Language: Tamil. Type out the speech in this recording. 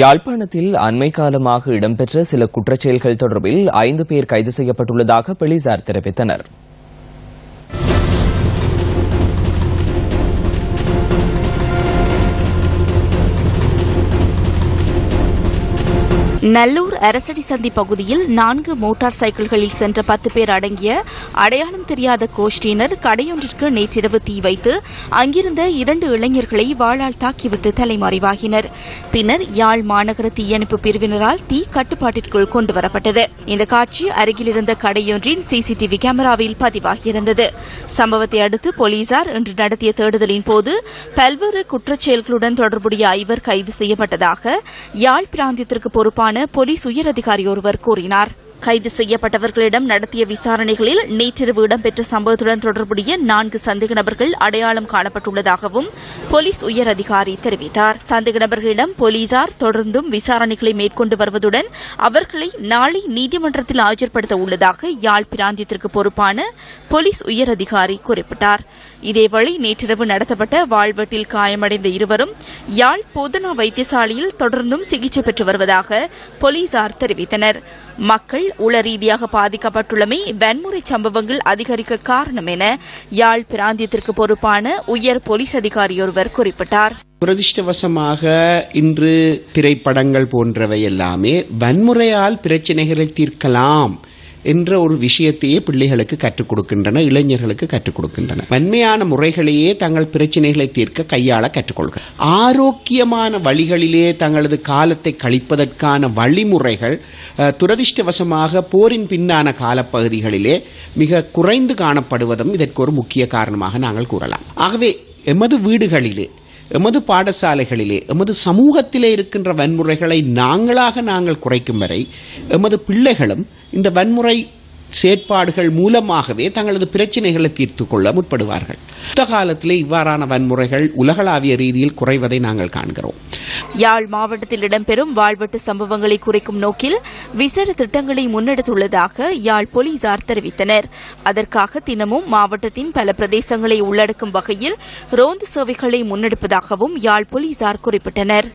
யாழ்ப்பாணத்தில் அண்மை காலமாக இடம்பெற்ற சில குற்றச்செயல்கள் தொடர்பில் ஐந்து பேர் கைது செய்யப்பட்டுள்ளதாக போலீசார் தெரிவித்தனர். நல்லூர் அரசடி சந்தி பகுதியில் நான்கு மோட்டார் சைக்கிள்களில் சென்ற பத்து பேர் அடங்கிய அடையாளம் தெரியாத கோஷ்டியினர் கடையொன்றிற்கு நேற்றிரவு தீ வைத்து அங்கிருந்த இரண்டு இளைஞர்களை வாளால் தாக்கிவிட்டு தலைமறைவாகினர். பின்னர் யாழ் மாநகர தீயணைப்பு பிரிவினரால் தீ கட்டுப்பாட்டிற்குள் கொண்டுவரப்பட்டது. இந்த காட்சி அருகில் இருந்த கடையொன்றின் சிசிடிவி கேமராவில் பதிவாகியிருந்தது. சம்பவத்தை அடுத்து போலீசார் இன்று நடத்திய தேடுதலின் போது பல்வேறு குற்றச்செயல்களுடன் தொடர்புடைய ஐவர் கைது செய்யப்பட்டதாக யாழ் பிராந்தியத்திற்கு பொறுப்பான போலீஸ் உயரதிகாரி ஒருவர் கூறினார். கைது செய்யப்பட்டவர்களிடம் நடத்திய விசாரணைகளில் நேற்றிரவு இடம்பெற்ற சம்பவத்துடன் தொடர்புடைய நான்கு சந்தேக நபர்கள் அடையாளம் காணப்பட்டுள்ளதாகவும் போலீஸ் உயர் அதிகாரி தெரிவித்தார். சந்தேக நபர்களிடம் போலீசார் தொடர்ந்தும் விசாரணைகளை மேற்கொண்டு வருவதுடன் அவர்களை நாளை நீதிமன்றத்தில் ஆஜர்படுத்த உள்ளதாக யாழ் பிராந்தியத்திற்கு பொறுப்பான போலீஸ் உயர் அதிகாரி குறிப்பிட்டார். இதேவேளை நேற்றிரவு நடத்தப்பட்ட வாழ்வெட்டில் காயமடைந்த இருவரும் யாழ் போதனா வைத்தியசாலையில் தொடர்ந்தும் சிகிச்சை பெற்று வருவதாக போலீசார் தெரிவித்தனர். மக்கள் உள ரீதியாக பாதிக்கப்பட்டுள்ளமை வன்முறை சம்பவங்கள் அதிகரிக்க காரணம் என யாழ் பிராந்தியத்திற்கு பொறுப்பான உயர் போலீஸ் அதிகாரியொருவர் குறிப்பிட்டார். துரதிருஷ்டவசமாக இன்று திரைப்படங்கள் போன்றவை எல்லாமே வன்முறையால் பிரச்சனைகளை தீர்க்கலாம் என்ற ஒரு விஷயத்தையே பிள்ளைகளுக்கு கற்றுக் கொடுக்கின்றன இளைஞர்களுக்கு கற்றுக் கொடுக்கின்றன. வன்மையான முறைகளையே தங்கள் பிரச்சனைகளை தீர்க்க கையாள கற்றுக்கொள்க ஆரோக்கியமான வழிகளிலே தங்களது காலத்தை கழிப்பதற்கான வழிமுறைகள் துரதிருஷ்டவசமாக துரதிர்ஷ்டவசமாக போரின் பின்னான காலப்பகுதிகளிலே மிக குறைந்து காணப்படுவதும் இதற்கு ஒரு முக்கிய காரணமாக நாங்கள் கூறலாம். ஆகவே எமது வீடுகளிலே எமது பாடசாலைகளிலே எமது சமூகத்திலே இருக்கின்ற வன்முறைகளை நாங்களாக நாங்கள் குறைக்கும் வரை எமது பிள்ளைகளும் இந்த வன்முறை செயற்பாடுகள் மூலமாகவே தங்களது பிரச்சனைகளை தீர்த்து கொள்ள முற்படுவார்கள். யுத்த காலத்திலே இவ்வாறான வன்முறைகள் உலகளாவிய ரீதியில் குறைவதை நாங்கள் காண்கிறோம். யாழ் மாவட்டத்தில் இடம்பெறும் வாழ்வெட்டு சம்பவங்களை குறைக்கும் நோக்கில் விசேட திட்டங்களை முன்னெடுத்துள்ளதாக யாழ் போலீசார் தெரிவித்தனர். அதற்காக தினமும் மாவட்டத்தின் பல பிரதேசங்களை உள்ளடக்கும் வகையில் ரோந்து சேவைகளை முன்னெடுப்பதாகவும் யாழ் போலீசார் குறிப்பிட்டனர்.